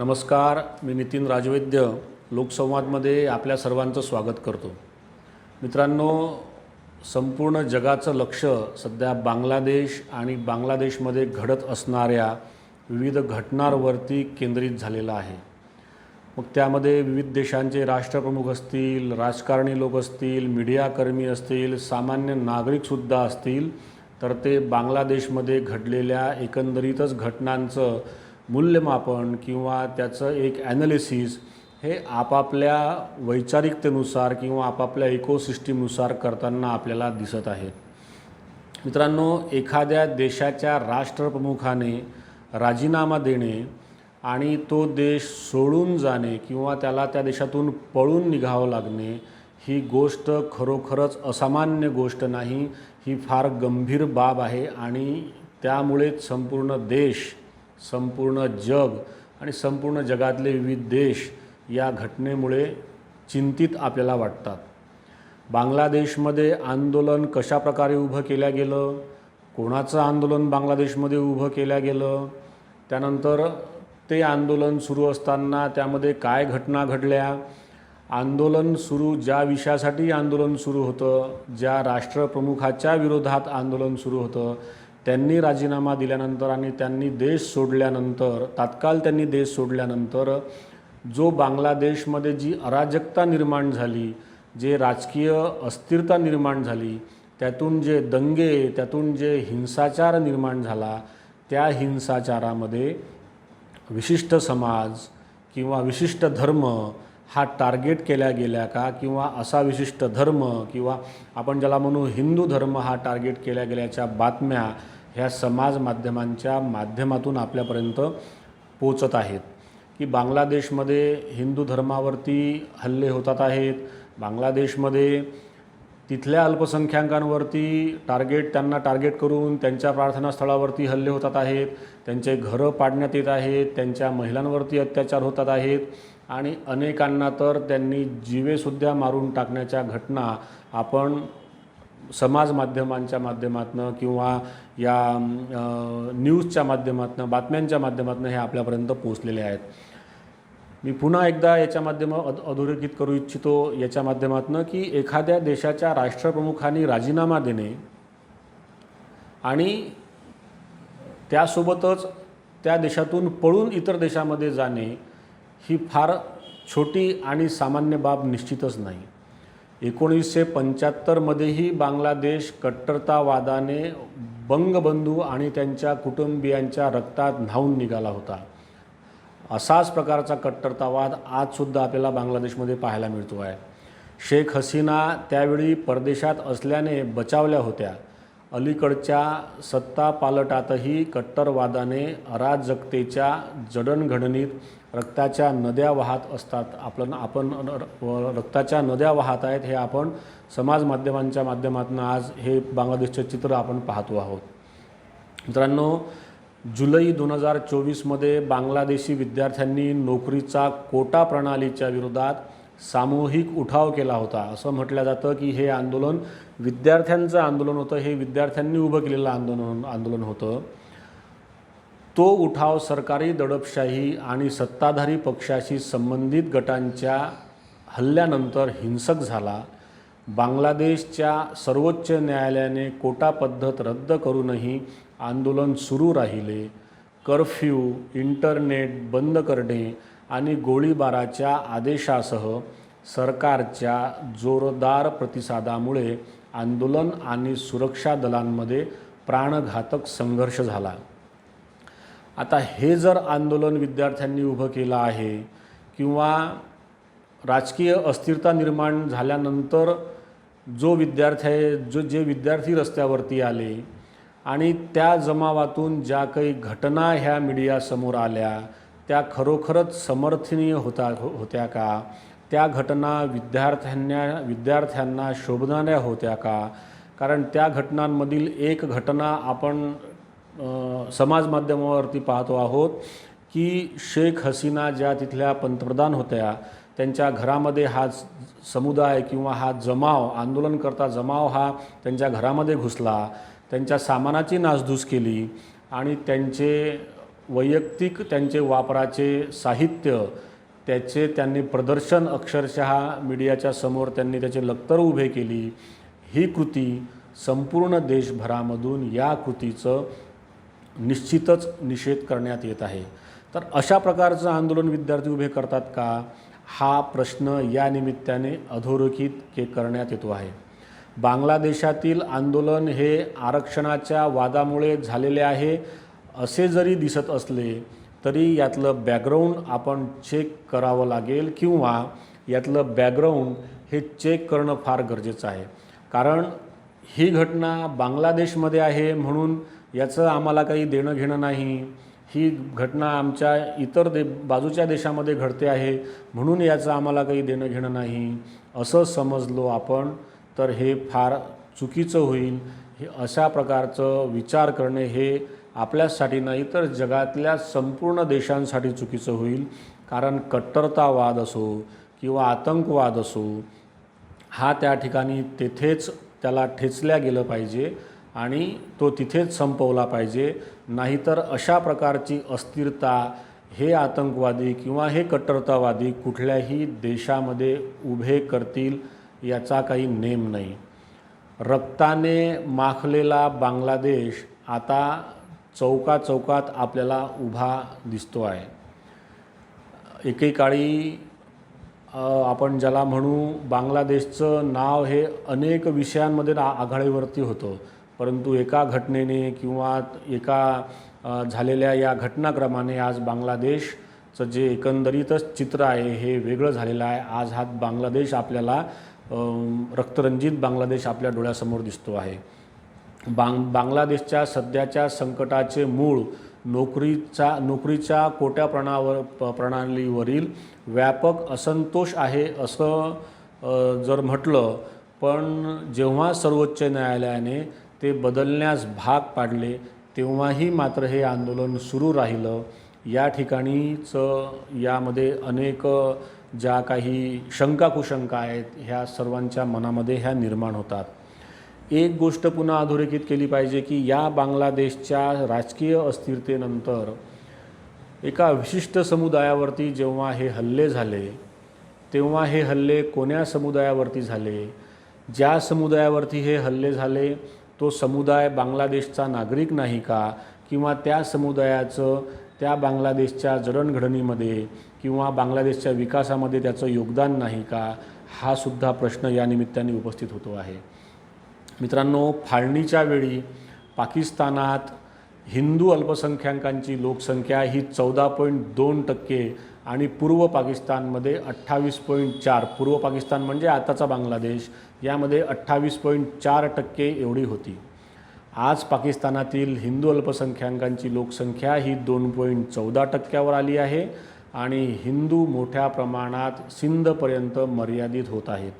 नमस्कार मी नितीन राजवैद्य लोकसंवादमध्ये आपल्या सर्वांचं स्वागत करतो. मित्रांनो संपूर्ण जगाचं लक्ष सध्या बांगलादेश आणि बांगलादेशमध्ये घडत असणाऱ्या विविध घटनांवरती केंद्रित झालेलं आहे. मग त्यामध्ये विविध देशांचे राष्ट्रप्रमुख असतील राजकारणी लोक असतील मीडियाकर्मी असतील सामान्य नागरिकसुद्धा असतील तर ते बांगलादेशमध्ये घडलेल्या एकंदरीतच घटनांचं मूल्यमापन किंवा त्याचं एक ॲनालिसिस हे आपापल्या वैचारिकतेनुसार किंवा आपापल्या इकोसिस्टीमनुसार करताना आपल्याला दिसत आहे. मित्रांनो एखाद्या देशाच्या राष्ट्रप्रमुखाने राजीनामा देणे आणि तो देश सोडून जाणे किंवा त्याला त्या देशातून पळून निघावं लागणे ही गोष्ट खरोखरच असामान्य गोष्ट नाही. ही फार गंभीर बाब आहे आणि त्यामुळेच संपूर्ण देश संपूर्ण जग आणि संपूर्ण जगातले विविध देश या घटनेमुळे चिंतित आपल्याला वाटतात. बांगलादेशमध्ये आंदोलन कशा प्रकारे उभं केलं गेलं? कोणाचं आंदोलन बांगलादेशमध्ये उभं केलं गेलं? त्यानंतर ते आंदोलन सुरू असताना त्यामध्ये काय घटना घडल्या? आंदोलन सुरू ज्या विषयासाठी आंदोलन सुरू होतं ज्या राष्ट्रप्रमुखाच्या विरोधात आंदोलन सुरू होतं त्यांनी राजीनामा दिल्यानंतर आणि त्यांनी देश सोडल्यानंतर तात्काळ त्यांनी देश सोडल्यानंतर जो बांगलादेशमध्ये जी अराजकता निर्माण झाली जे राजकीय अस्थिरता निर्माण झाली त्यातून जे दंगे त्यातून जे हिंसाचार निर्माण झाला त्या हिंसाचारामध्ये विशिष्ट समाज किंवा विशिष्ट धर्म हा टार्गेट केल्या गेल्या का? किंवा असा विशिष्ट धर्म किंवा आपण ज्याला म्हणू हिंदू धर्म हा टार्गेट केल्या गेल्याच्या बातम्या ह्या समाज माध्यमांच्या माध्यमातून आपल्यापर्यंत पोचत आहेत. की बांगलादेशमध्ये हिंदू धर्मावरती हल्ले होतात आहेत. बांगलादेशमध्ये तिथल्या अल्पसंख्याकांवरती टार्गेट त्यांना टार्गेट करून त्यांच्या प्रार्थनास्थळावरती हल्ले होतात आहेत. त्यांचे घरं पाडण्यात येत आहेत. त्यांच्या महिलांवरती अत्याचार होतात आहेत. आणि अनेकांना तर त्यांनी जीवेसुद्धा मारून टाकण्याच्या घटना आपण समाज माध्यमांच्या माध्यमातून किंवा या न्यूजच्या माध्यमातून बातम्यांच्या माध्यमातून हे आपल्यापर्यंत पोचलेले आहेत. मी पुन्हा एकदा याच्या माध्यम अध अधोरेखित करू इच्छितो याच्या माध्यमातून की एखाद्या देशाच्या राष्ट्रप्रमुखांनी राजीनामा देणे आणि त्यासोबतच त्या देशातून पळून इतर देशामध्ये जाणे ही फार छोटी आणि सामान्य बाब निश्चितच नाही. एकोणीसशे पंच्याहत्तरमध्येही बांगलादेश कट्टरतावादाने बंगबंधू आणि त्यांच्या कुटुंबियांच्या रक्तात न्हावून निघाला होता. असाच प्रकारचा कट्टरतावाद आजसुद्धा आपल्याला बांगलादेशमध्ये पाहायला मिळतो आहे. शेख हसीना त्यावेळी परदेशात असल्याने बचावल्या होत्या. अलीकडच्या सत्तापालटातही कट्टरवादाने अराजकतेच्या जडणघडणीत रक्ताच्या नद्या वाहत असतात. आपण आपण र- रक्ताच्या नद्या वाहत आहेत हे आपण समाज माध्यमांच्या माध्यमातून आज हे बांगलादेशचं चित्र आपण पाहतो आहोत. मित्रांनो जुलै दोन हजार चोवीसमध्ये बांगलादेशी विद्यार्थ्यांनी नोकरीचा कोटा प्रणालीच्या विरोधात सामूहिक उठाव केला होता. असं म्हटलं जातं की हे आंदोलन विद्यार्थ्यांचं आंदोलन होतं हे विद्यार्थ्यांनी उभं केलेलं आंदोलन आंदोलन होतं. तो उठाव सरकारी दडपशाही आणि सत्ताधारी पक्षाशी संबंधित गटांच्या हल्ल्यानंतर हिंसक झाला. बांगलादेशच्या सर्वोच्च न्यायालयाने कोटा पद्धत रद्द करूनही आंदोलन सुरू राहिले. कर्फ्यू इंटरनेट बंद करणे आणि गोळीबाराच्या आदेशासह सरकारच्या जोरदार प्रतिसादामुळे आंदोलन आणि सुरक्षा दलांमध्ये प्राणघातक संघर्ष झाला. आता हे जर आंदोलन विद्यार्थ्यांनी उभं केलं आहे किंवा राजकीय अस्थिरता निर्माण झाल्यानंतर जो विद्यार्थी जो जे विद्यार्थी रस्त्यावरती आले आणि त्या जमावातून ज्या काही घटना ह्या मीडियासमोर आल्या त्या खरोखरच समर्थनीय होता हो- होत्या का? त्या घटना विद्यार्थ्यांना विद्यार्थ्यांना शोभणाऱ्या होत्या का? कारण त्या घटनांमधील एक घटना आपण समाज माध्यमावरती पाहतो आहोत की शेख हसीना ज्या तिथल्या पंतप्रधान होत्या त्यांच्या घरामध्ये हा समुदाय किंवा हा जमाव आंदोलन करता जमाव हा त्यांच्या घरामध्ये घुसला त्यांच्या सामानाची नासधूस केली आणि त्यांचे वैयक्तिक त्यांचे वापराचे साहित्य त्याचे त्यांनी प्रदर्शन अक्षरशः मीडियाच्या समोर त्यांनी त्याचे लक्तर उभे केली. ही कृती संपूर्ण देशभरामधून या कृतीचं निश्चितच निषेध करण्यात येत आहे. तर अशा प्रकारचं आंदोलन विद्यार्थी उभे करतात का? हा प्रश्न या निमित्ताने अधोरेखित के करण्यात येतो आहे. बांगलादेशातील आंदोलन हे आरक्षणाच्या वादामुळे झालेले आहे असे जरी दिसत असले तरी यातलं बॅकग्राऊंड आपण चेक करावं लागेल किंवा यातलं बॅकग्राऊंड हे चेक करणं फार गरजेचं आहे. कारण ही घटना बांगलादेशमध्ये आहे म्हणून याचं आम्हाला काही देणं घेणं नाही. ही घटना आमच्या इतर दे बाजूच्या देशामध्ये घडते आहे म्हणून याचं आम्हाला काही देणं घेणं नाही. असं समजलो आपण तर हे फार चुकीचं होईल. हे अशा प्रकारचं विचार करणे हे आपल्यासाठी नाही तर जगातल्या संपूर्ण देशांसाठी चुकीचं होईल. कारण कट्टरतावाद असो किंवा आतंकवाद असो हा त्या ठिकाणी तेथेच त्याला ठेचल्या गेलं पाहिजे आणि तो तिथेच संपवला पाहिजे. नाहीतर अशा प्रकारची अस्थिरता हे आतंकवादी किंवा हे कट्टरतावादी कुठल्याही देशामध्ये उभे करतील याचा काही नेम नाही. रक्ताने माखलेला बांगलादेश आता चौका चौकात आपल्याला उभा दिसतो आहे. एकेकाळी आपण ज्याला म्हणू बांगलादेशचं नाव हे अनेक विषयांमध्ये आ- आघाडीवरती होतं. परंतु एका घटनेने किंवा एका झालेल्या या घटनाक्रमाने आज बांगलादेशचं जे एकंदरीतच चित्र आहे हे वेगळं झालेलं आहे. आज हा बांगलादेश आपल्याला रक्तरंजित बांगलादेश आपल्या डोळ्यासमोर दिसतो आहे. बांग बांगलादेशच्या सध्याच्या संकटाचे मूळ नोकरीचा नोकरीच्या कोट्या प्रणावर प- प्रणालीवरील व्यापक असंतोष आहे असं जर म्हटलं पण जेव्हा सर्वोच्च न्यायालयाने ते बदलण्यास भाग पाडले तेव्हाही मात्र हे आंदोलन सुरू राहिलं. या ठिकाणीच यामध्ये अनेक ज्या काही शंका कुशंका आहेत ह्या सर्वांच्या मनामध्ये ह्या निर्माण होतात. एक गोष्ट पुन्हा अधोरेखित केली पाहिजे की या बांगलादेशच्या राजकीय अस्थिरतेनंतर एका विशिष्ट समुदायावरती जेव्हा हे हल्ले झाले तेव्हा हे हल्ले कोण्या समुदायावरती झाले? ज्या समुदायावरती हे हल्ले झाले तो समुदाय बांगलादेशचा नागरिक नाही का? किंवा त्या समुदायाचं त्या बांगलादेशच्या जडणघडणीमध्ये किंवा बांगलादेशच्या विकासामध्ये त्याचं योगदान नाही का? हा सुद्धा प्रश्न या निमित्ताने उपस्थित होतो आहे. मित्रांनो फाळणीच्या वेळी पाकिस्तानात हिंदू अल्पसंख्याकांची लोकसंख्या ही चौदा पॉईंट दोन टक्के आणि पूर्व पाकिस्तानमध्ये अठ्ठावीस पॉईंट चार. पूर्व पाकिस्तान म्हणजे आताचा बांगलादेश. यामध्ये अठ्ठावीस पॉईंट चार टक्के एवढी होती. आज पाकिस्तानातील हिंदू अल्पसंख्याकांची लोकसंख्या ही दोन पॉईंट चौदा टक्क्यावर आली आहे आणि हिंदू मोठ्या प्रमाणात सिंधपर्यंत मर्यादित होत आहेत.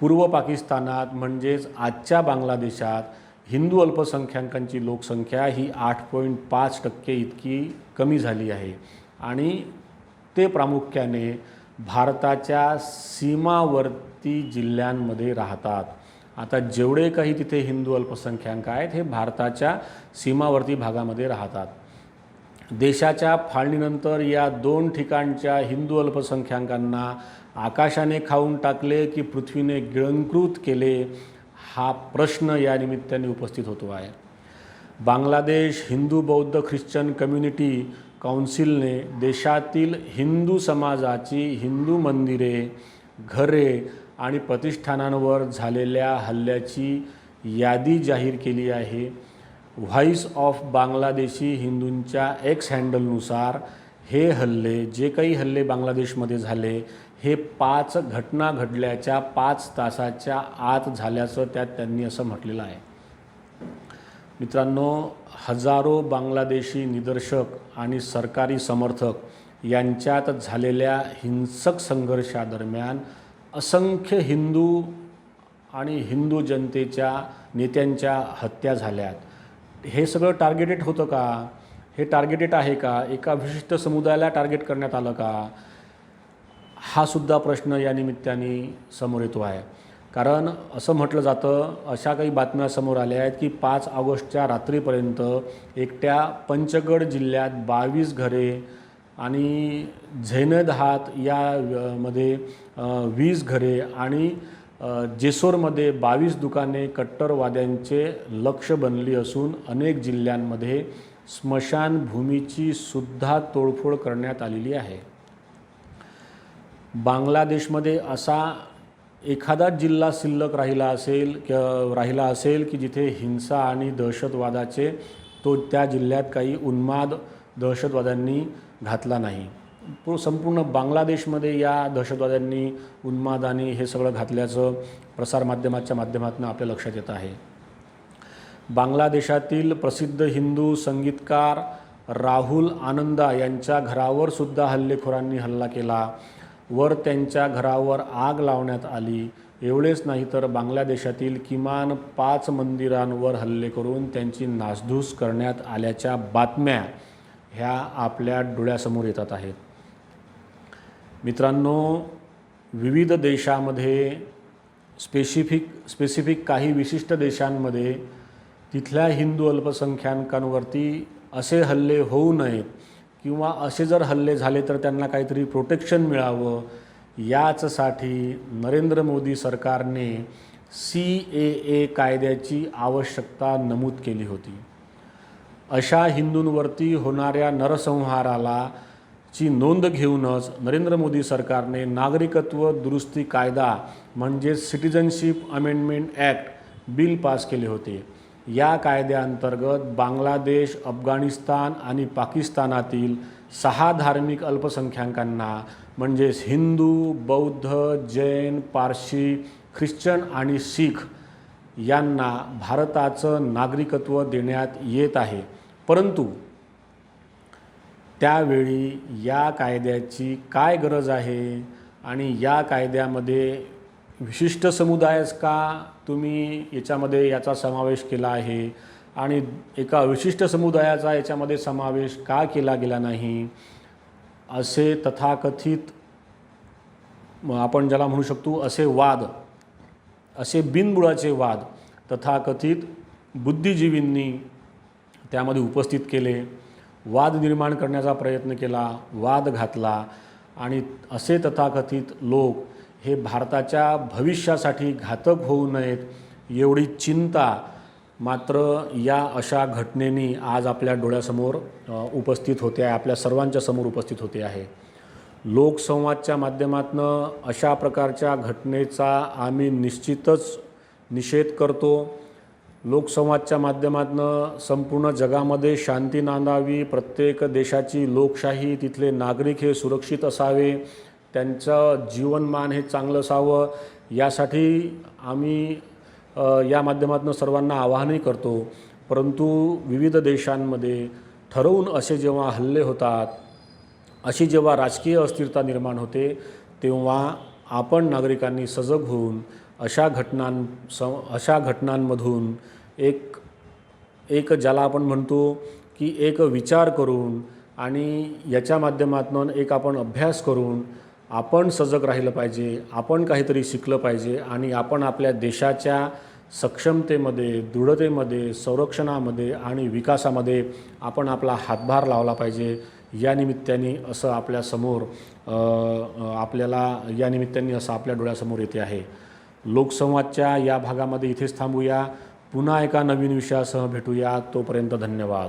पूर्व पाकिस्तानात म्हणजेच आजच्या बांगलादेशात हिंदू अल्पसंख्याकांची लोकसंख्या ही आठ पॉईंट पाच टक्के इतकी कमी झाली आहे. आणि ते प्रामुख्याने भारताच्या सीमावर्ती जिल्ह्यांमध्ये राहतात. आता जेवढे काही तिथे हिंदू अल्पसंख्याक आहेत हे भारताच्या सीमावर्ती भागामध्ये राहतात. देशाच्या फाळणीनंतर या दोन ठिकाणच्या हिंदू अल्पसंख्याकांना आकाशाने खाऊन टाकले की पृथ्वीने गिळंकृत केले हा प्रश्न या निमित्ताने उपस्थित होतो आहे. बांगलादेश हिंदू बौद्ध ख्रिश्चन कम्युनिटी काउन्सिलने देशातील हिंदू समाजाची हिंदू मंदिरे घरे आणि प्रतिष्ठानांवर झालेल्या हल्ल्याची यादी जाहीर केली आहे. व्हॉईस ऑफ बांगलादेशी हिंदूंच्या एक्स हँडलनुसार हे हल्ले जे काही हल्ले बांगलादेशमध्ये झाले हे पाच घटना घडल्याच्या पाच तासाच्या आत झाल्याचं त्यात त्यांनी असं म्हटलेलं आहे. मित्रांनो हजारो बांगलादेशी निदर्शक आणि सरकारी समर्थक यांच्यात झालेल्या हिंसक संघर्षादरम्यान असंख्य हिंदू आणि हिंदू जनतेच्या नेत्यांच्या हत्या झाल्यात. हे सगळं टार्गेटेड होतं का? हे टार्गेटेड आहे का? एका विशिष्ट समुदायाला टार्गेट करण्यात आलं का? हा सुद्धा प्रश्न या निमित्ताने समोर येतो आहे. कारण असं म्हटलं जातं अशा काही बातम्या समोर आल्या आहेत की पाच ऑगस्टच्या रात्रीपर्यंत एकट्या पंचगड जिल्ह्यात बावीस घरे आणि झैनदहात या मध्ये वीस घरे आणि जेसोरमध्ये बावीस दुकाने कट्टरवाद्यांचे लक्ष बनली असून अनेक जिल्ह्यांमध्ये स्मशानभूमीची सुद्धा तोडफोड करण्यात आलेली आहे. बांगलादेशमध्ये असा एखादा जिल्हा शिल्लक राहिला असेल क- राहिला असेल की जिथे हिंसा आणि दहशतवादाचे तो त्या जिल्ह्यात काही उन्माद दहशतवाद्यांनी घातला नाही. संपूर्ण बांगलादेशमध्ये या दहशतवाद्यांनी उन्माद आणि हे सगळं घातल्याचं प्रसारमाध्यमाच्या माध्यमातून आपल्या लक्षात येत आहे. बांगलादेशातील प्रसिद्ध हिंदू संगीतकार राहुल आनंदा यांच्या घरावर सुद्धा हल्लेखोरांनी हल्ला केला. वर त्यांच्या घरावर आग लावण्यात आली. एवढेच नाही तर बांगलादेशातील किमान पाच मंदिरांवर हल्ले करून त्यांची नासधूस करण्यात आल्याच्या बातम्या ह्या आपल्या डोळ्यासमोर येतात आहेत. मित्रांनो विविध देशामध्ये स्पेसिफिक स्पेसिफिक काही विशिष्ट देशांमध्ये तिथल्या हिंदू अल्पसंख्याकांवरती असे हल्ले होऊ नयेत किंवा असे जर हल्ले झाले तर त्यांना काहीतरी प्रोटेक्शन मिळावं याचसाठी नरेंद्र मोदी सरकारने सी ए ए कायद्याची आवश्यकता नमूद केली होती. अशा हिंदूंवरती होणाऱ्या नरसंहाराला ची नोंद घेऊनच नरेंद्र मोदी सरकारने नागरिकत्व दुरुस्ती कायदा म्हणजेच citizenship amendment act bill pass केले होते. या कायद्याअंतर्गत बांगलादेश अफगाणिस्तान आणि पाकिस्तानातील सहा धार्मिक अल्पसंख्याकांना म्हणजेच हिंदू बौद्ध जैन पारशी ख्रिश्चन आणि शीख यांना भारताचं नागरिकत्व देण्यात येत आहे. परंतु त्यावेळी या कायद्याची काय गरज आहे आणि या कायद्यामध्ये विशिष्ट समुदायच का? तुम्ही याच्यामध्ये याचा समावेश केला आहे. आणि एका विशिष्ट समुदायाचा याच्यामध्ये समावेश का केला गेला नाही? असे तथाकथित आपण ज्याला म्हणू शकतो असे वाद असे बिनबुडाचे वाद तथाकथित बुद्धिजीवींनी त्यामध्ये उपस्थित केले. वाद निर्माण करण्याचा प्रयत्न केला वाद घातला आणि असे तथाकथित लोक हे भारताच्या भविष्यासाठी घातक होऊ नयेत एवढी चिंता मात्र या अशा घटनेनी आज आपल्या डोळ्यासमोर उपस्थित होते आहे आपल्या सर्वांच्या समोर उपस्थित होते आहे. लोकसंवादच्या माध्यमातून अशा प्रकारच्या घटनेचा आम्ही निश्चितच निषेध करतो. लोकसंवादच्या माध्यमातून संपूर्ण जगामध्ये शांती नांदावी प्रत्येक देशाची लोकशाही तिथले नागरिक हे सुरक्षित असावे त्यांचं जीवनमान हे चांगलं असावं यासाठी आम्ही या माध्यमातून सर्वांना आवाहनही करतो. परंतु विविध देशांमध्ये ठरवून असे जेव्हा हल्ले होतात अशी जेव्हा राजकीय अस्थिरता निर्माण होते तेव्हा आपण नागरिकांनी सजग होऊन अशा घटनां स अशा घटनांमधून एक एक ज्याला आपण म्हणतो की एक विचार करून आणि याच्या माध्यमातून एक आपण अभ्यास करून आपण सजग राहिलं पाहिजे आपण काहीतरी शिकलं पाहिजे आणि आपण आपल्या देशाच्या सक्षमतेमध्ये दृढतेमध्ये संरक्षणामध्ये आणि विकासामध्ये आपण आपला हातभार लावला पाहिजे. या निमित्ताने असं आपल्यासमोर आपल्याला या निमित्ताने असं आपल्या डोळ्यासमोर येते आहे. लोकसंवादच्या या भागामध्ये इथेच थांबूया. पुन्हा एका नवीन विषयासह भेटूया. तोपर्यंत धन्यवाद.